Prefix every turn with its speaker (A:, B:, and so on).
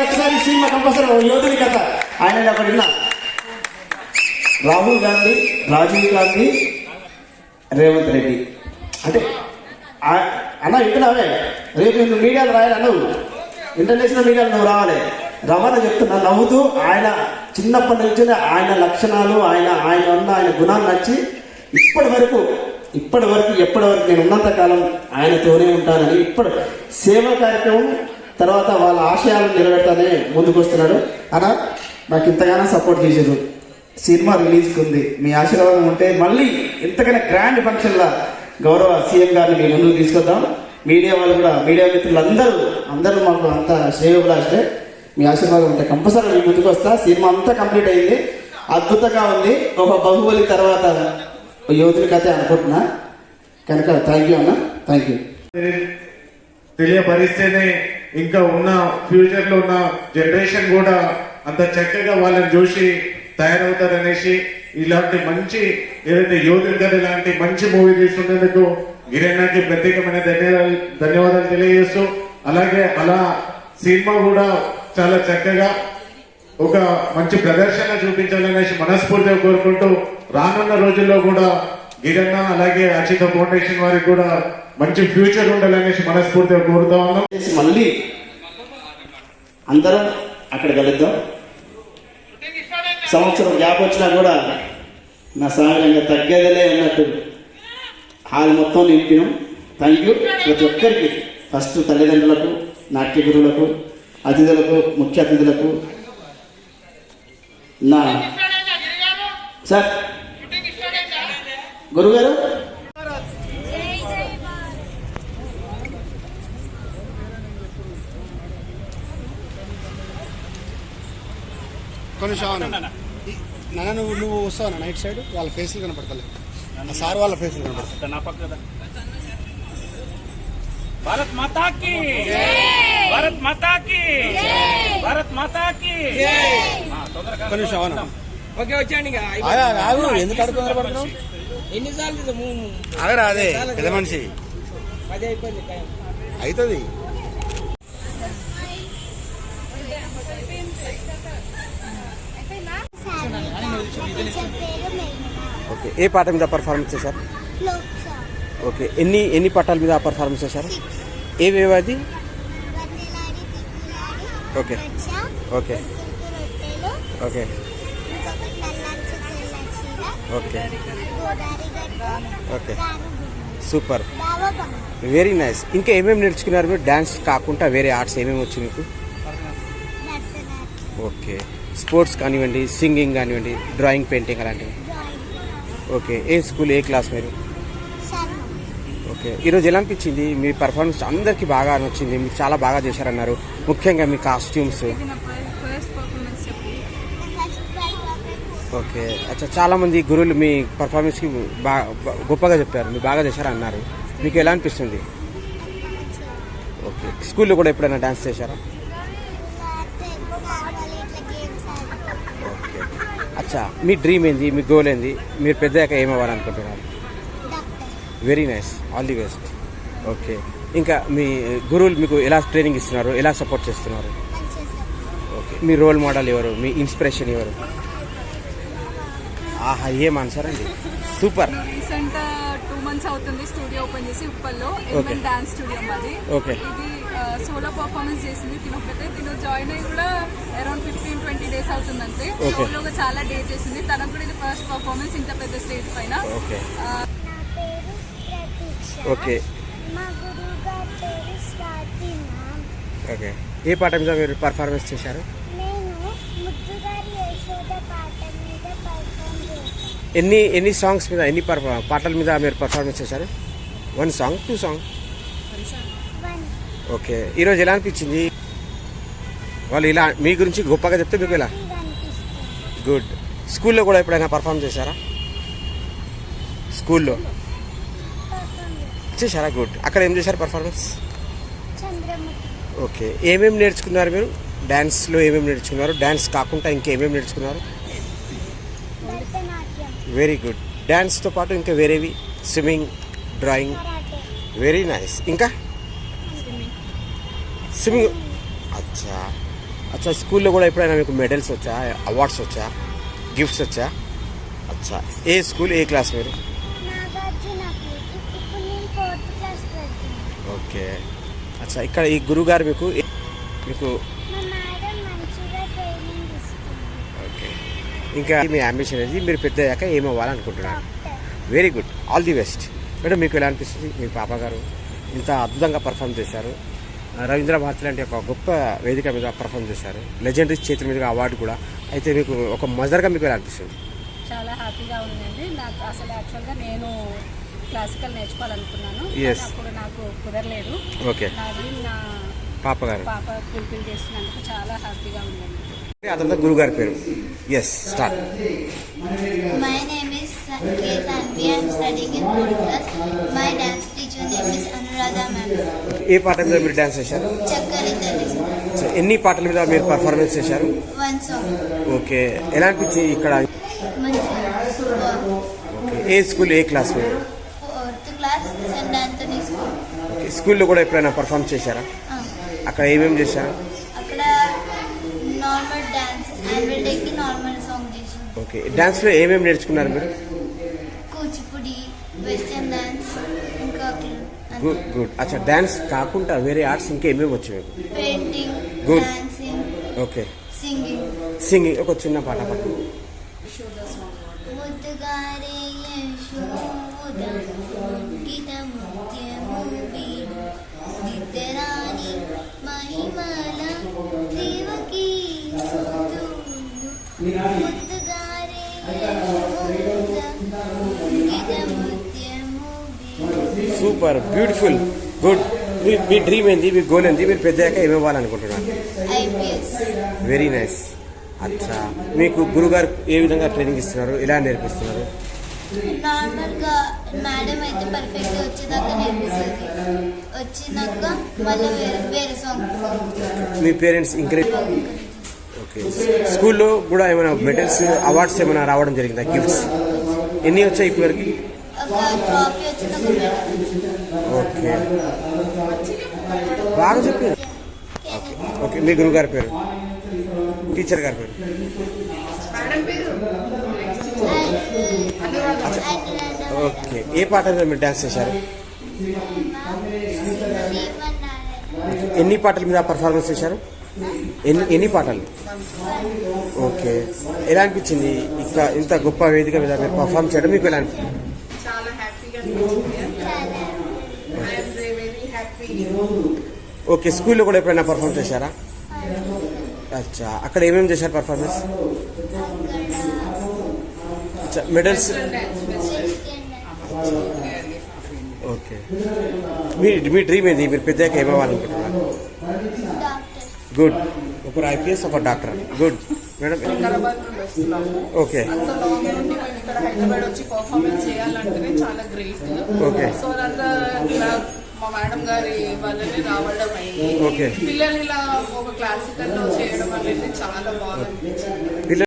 A: ఒకసారి cinema compulsory యోధుని కథ. ఆయన అక్కడ విన్నా. రాహుల్ గాంధీ రాజీవ్ గాంధీ రేవంత్ రెడ్డి. అంటే ఆ- అన్న వింటున్నావే? రేపు నువ్వు మీడియాలో రాయాలి అన్నవు. ఇంటర్నేషనల్ మీడియాలో నువ్వు రావాలి. రవాణా చెప్తున్నా నవ్వుతూ ఆయన చిన్నప్పటి నుంచి ఆయన లక్షణాలు ఆయన ఆయన ఉన్న ఆయన గుణాలు నచ్చి ఇప్పటి వరకు ఇప్పటి వరకు ఎప్పటి వరకు నేను ఉన్నంత కాలం ఆయనతోనే ఉంటానని ఇప్పుడు సేవా కార్యక్రమం తర్వాత వాళ్ళ ఆశయాలను నిలబెడతానే ముందుకు వస్తున్నాడు అలా నాకు ఇంతగానో సపోర్ట్ చేసారు సినిమా రిలీజ్కి ఉంది మీ ఆశీర్వాదం ఉంటే మళ్ళీ ఇంతకన్నా గ్రాండ్ ఫంక్షన్లా గౌరవ సీఎం గారిని మీ ముందుకు తీసుకొద్దాం. మీడియా వాళ్ళు కూడా మీడియా మిత్రులు అందరూ అందరూ మాకు అంత శ్రేయోభిలాషే మీ ఆశీర్వాదం ఉంటే కంపల్సరీ మీ ముందుకు వస్తా. సినిమా అంతా కంప్లీట్ అయింది. అద్భుతంగా ఉంది. ఒక బాహుబలి తర్వాత యువతుల కథ అనుకుంటున్నా. కనుక థ్యాంక్ యూ అన్న. థ్యాంక్ యూ
B: తెలియపరిస్తేనే ఇంకా ఉన్న ఫ్యూచర్లో ఉన్న జనరేషన్ కూడా అంత చక్కగా వాళ్ళని చూసి తయారవుతారనేసి ఇలాంటి మంచి ఏదైతే యోధుల కథ ఇలాంటి మంచి మూవీ తీసుకున్నందుకు గిరణ్కి ప్రత్యేకమైన ధన్యవాదాలు ధన్యవాదాలు తెలియజేస్తూ అలాగే అలా సినిమా కూడా చాలా చక్కగా ఒక మంచి ప్రదర్శన చూపించాలనేసి మనస్ఫూర్తిగా కోరుకుంటూ రానున్న రోజుల్లో కూడా గిరన్న అలాగే అచిత ఫౌండేషన్ వారికి కూడా మంచి ఫ్యూచర్ ఉండాలనేసి మనస్ఫూర్తిగా కోరుతా ఉన్నాం.
A: మళ్ళీ అందరం అక్కడ కలుద్దాం. సంవత్సరం గ్యాప్ వచ్చినా కూడా నా సహజంగా తగ్గేదలే అన్నట్టు హాల్ మొత్తం నింపినాం. థ్యాంక్ యూ ప్రతి ఒక్కరికి ఫస్ట్ తల్లిదండ్రులకు నాట్య గురువులకు అతిథులకు ముఖ్య అతిథులకు. నా సార్. గురుగారు.
C: కొన్ని షావు నాన్న నువ్వు నువ్వు వస్తావు నైట్ సైడ్? వాళ్ళ ఫేస్లు కనపడతలేదు. సార్ వాళ్ళ ఫేస్లు
D: కనపడతా నా పక్క భారత్ మాతాకి! భారత్ మాతాకి భారత్ మాతాకి తొందరగా
E: ఓకే
C: వచ్చేయండి ఎందుకు అడుగుతున్నారు
E: ఎన్నిసార్లు
C: అగరా అదే పెద్ద మనిషి.
E: అదే అయిపోయింది
C: అవుతుంది
F: ఓకే ఏ పాట మీద పర్ఫార్మెన్స్ చేశారు? ఓకే ఎన్ని ఎన్ని పాటల మీద పర్ఫార్మెన్స్ చేశారు? ఏవేవి అది okay okay okay okay okay super very nice ఇంకా ఏమేమి నేర్చుకున్నారు మీరు? డ్యాన్స్ కాకుండా వేరే ఆర్ట్స్ ఏమేమి వచ్చు మీకు? ఓకే స్పోర్ట్స్ కానివ్వండి సింగింగ్ కానివ్వండి డ్రాయింగ్ పెయింటింగ్ అలాంటివి. ఓకే ఏ స్కూల్ ఏ క్లాస్ మీరు? ఓకే. ఈరోజు ఎలా అనిపించింది? మీ పర్ఫార్మెన్స్ అందరికీ బాగా నచ్చింది మీరు చాలా బాగా చేశారన్నారు. ముఖ్యంగా మీ కాస్ట్యూమ్స్ ఓకే. అచ్చా చాలా మంది గురువులు మీ పర్ఫార్మెన్స్కి బాగా గొప్పగా చెప్పారు. మీరు బాగా చేశారన్నారు. మీకు ఎలా అనిపిస్తుంది? ఓకే. స్కూల్లో కూడా ఎప్పుడైనా డాన్స్ చేశారా? ఓకే. అచ్చా మీ డ్రీమ్ ఏంది? మీ గోల్ ఏంది? మీరు పెద్దయ్యాక ఏమవ్వాలనుకుంటున్నారు? Very nice all the best okay ఇంకా మీ గురువులు మీకు ఎలా ట్రైనింగ్ ఇస్తున్నారు? ఎలా సపోర్ట్ చేస్తున్నారు? ఓకే మీ రోల్ మోడల్ ఎవరు? మీ ఇన్స్పిరేషన్ ఎవరు? ఆహా ఏం ఆన్సర్ అండి? సూపర్
G: రీసెంట్ టూ మంత్స్ అవుతుంది స్టూడియో ఓపెన్ చేసి ఉప్పల్లో. ఎంఎన్ డాన్స్ స్టూడియో మాది.
F: Okay.
G: ఇది సోలో పర్ఫార్మెన్స్ చేసింది తిను ఒకటే తిను జాయిన్ అయ్యి కూడా అరౌండ్ ఫిఫ్టీన్ ట్వంటీ డేస్ అవుతుందంటే. సోలోగా చాలా డే చేసింది. తనకు కూడా ఇది ఫస్ట్ పర్ఫార్మెన్స్ ఇంత పెద్ద స్టేజ్ పైన.
F: ఓకే
G: ఆ,
H: నా పేరు ప్రతీక్ష
F: ఓకే. ఓకే. ఏ పాట మీద మీరు పర్ఫార్మెన్స్ చేశారు? ఎన్ని ఎన్ని సాంగ్స్ మీద ఎన్ని పాటల మీద మీరు పర్ఫార్మెన్స్ చేశారు? One song two song okay. ఈరోజు ఎలా అనిపించింది? వాళ్ళు ఇలా మీ గురించి గొప్పగా చెప్తే మీకు
H: అనిపిస్తుంది.
F: గుడ్ స్కూల్లో కూడా ఎప్పుడైనా పర్ఫామ్ చేశారా? స్కూల్లో? చేశారా? గుడ్ అక్కడ ఏం చేశారు పర్ఫార్మెన్స్ ఓకే ఏమేమి నేర్చుకున్నారు మీరు? డ్యాన్స్లో ఏమేమి నేర్చుకున్నారు? డ్యాన్స్ కాకుండా ఇంకేమేమి నేర్చుకున్నారు? వెరీ గుడ్ డ్యాన్స్తో పాటు ఇంకా వేరేవి? స్విమ్మింగ్ డ్రాయింగ్ వెరీ నైస్ ఇంకా? స్విమ్మింగ్ అచ్చా. అచ్చా స్కూల్లో కూడా ఎప్పుడైనా మీకు మెడల్స్ వచ్చా? అవార్డ్స్ వచ్చా? గిఫ్ట్స్ వచ్చా? అచ్చా. ఏ స్కూల్ ఏ క్లాస్ మీరు
H: నాగార్జున ఇప్పుడు నేను ఫోర్త్ క్లాస్ వెళ్తున్నాను
F: ఓకే. అచ్చా ఇక్కడ ఈ గురుగారు మీకు మీకు ఓకే. ఇంకా మీ అంబిషన్ అనేది మీరు పెద్ద అయ్యాక ఏమవ్వాలనుకుంటున్నారు? Very good all the best madam మీకు ఎలా అనిపిస్తుంది? మీ పాప గారు ఇంత అద్భుతంగా పర్ఫామ్ చేశారు. రవీంద్ర భారతి లాంటి ఒక గొప్ప వేదిక మీద పర్ఫామ్ చేశారు. లెజెండరీ చేతుల మీదుగా అవార్డు కూడా. అయితే మీకు ఒక మజర్గా మీకు ఎలా అనిపిస్తుంది?
I: చాలా హ్యాపీగా ఉందండి. నాకు అసలు యాక్చువల్గా నేను క్లాసికల్ నేర్చుకోవాలనుకున్నాను. అప్పుడు నాకు కుదరలేదు.
F: ఓకే
I: నా డ్రీమ్ నా
F: పాప గారు
I: పాప ఫుల్ఫిల్ చేసినందుకు చాలా హ్యాపీగా ఉందండి.
F: అతనితో గురుగారి పేరు. Yes start. ఏ పాట మీద మీరు డ్యాన్స్ చేశారు? ఎన్ని పాటల మీద మీరు పర్ఫార్మెన్స్ చేశారు. ఓకే ఎలా అనిపించింది ఇక్కడ? ఏ స్కూల్ ఏ క్లాస్ మీరు స్కూల్లో కూడా ఎప్పుడైనా పర్ఫామ్ చేశారా. అక్కడ ఏమేమి చేశారు?
H: అక్కడ నార్మల్ డాన్స్ యాన్యువల్ డేకి నార్మల్ సాంగ్ చేసాం
F: ఓకే. డ్యాన్స్లో ఏమేమి నేర్చుకున్నారు మీరు?
H: కూచిపూడి వెస్టర్న్ డాన్స్ ఇంకా
F: గుడ్ గుడ్ అచ్చా డ్యాన్స్ కాకుండా వేరే ఆర్ట్స్ ఇంకా ఏమేమి వచ్చు మీకు?
H: Painting
F: Good.
H: Dancing
F: okay
H: singing
F: singing ఒక చిన్న పాట పాడు సూపర్ బ్యూటిఫుల్ గుడ్. మీ డ్రీమ్ ఏంది? మీ గోల్ ఏంది? మీరు పెద్దయ్యాక ఏమి ఇవ్వాలనుకుంటున్నారు?
H: ఐపీఎస్.
F: వెరీ నైస్ అచ్చా. మీకు గురుగారు ఏ విధంగా ట్రైనింగ్ ఇస్తున్నారు? ఎలా నేర్పిస్తున్నారు?
H: నార్మల్గా మేడం అయితే వచ్చేదాకా నేర్పిస్తుంది. వచ్చినాక మళ్ళీ వేరే సాంగ్
F: మీ పేరెంట్స్ ఎంకరేజ్ ఓకే స్కూల్లో కూడా ఏమైనా మెడల్స్ అవార్డ్స్ ఏమైనా రావడం జరిగిందా? గిఫ్ట్స్ ఎన్ని వచ్చాయి ఇప్పటివరకు? ఓకే. బాగా చెప్పారు. ఓకే. ఓకే మీ గురువు గారి పేరు? టీచర్ గారి పేరు? ఓకే. ఏ పాట మీద మీరు డ్యాన్స్ చేశారు? ఎన్ని పాటల మీద పర్ఫార్మెన్స్ చేశారు? ఎన్ని ఎన్ని పాటలు? ఓకే. ఎలా అనిపించింది? ఇక ఇంత గొప్ప వేదిక మీద మీరు పర్ఫార్మ్ చేయడం మీకు ఎలా అనిపించింది? ఓకే స్కూల్లో కూడా ఎప్పుడైనా పర్ఫార్మ్ చేశారా? అచ్చా అక్కడ ఏమేమి చేశారు పర్ఫార్మెన్స్ అచ్చా మెడల్స్ ఓకే. మీ మీ డ్రీమ్ ఏంది? మీరు పెద్దగా ఏమవ్వాలనుకుంటున్నారు? గుడ్ ఒకరు ఐపీఎస్ ఒక డాక్టర్ గుడ్ మేడం ఓకే
G: ఇలా మా మేడం గారి వల్లనే రావడం అయింది. పిల్లలు ఇలా ఒక క్లాసికల్లో చేయడం అనేది చాలా బాగా అనిపించింది.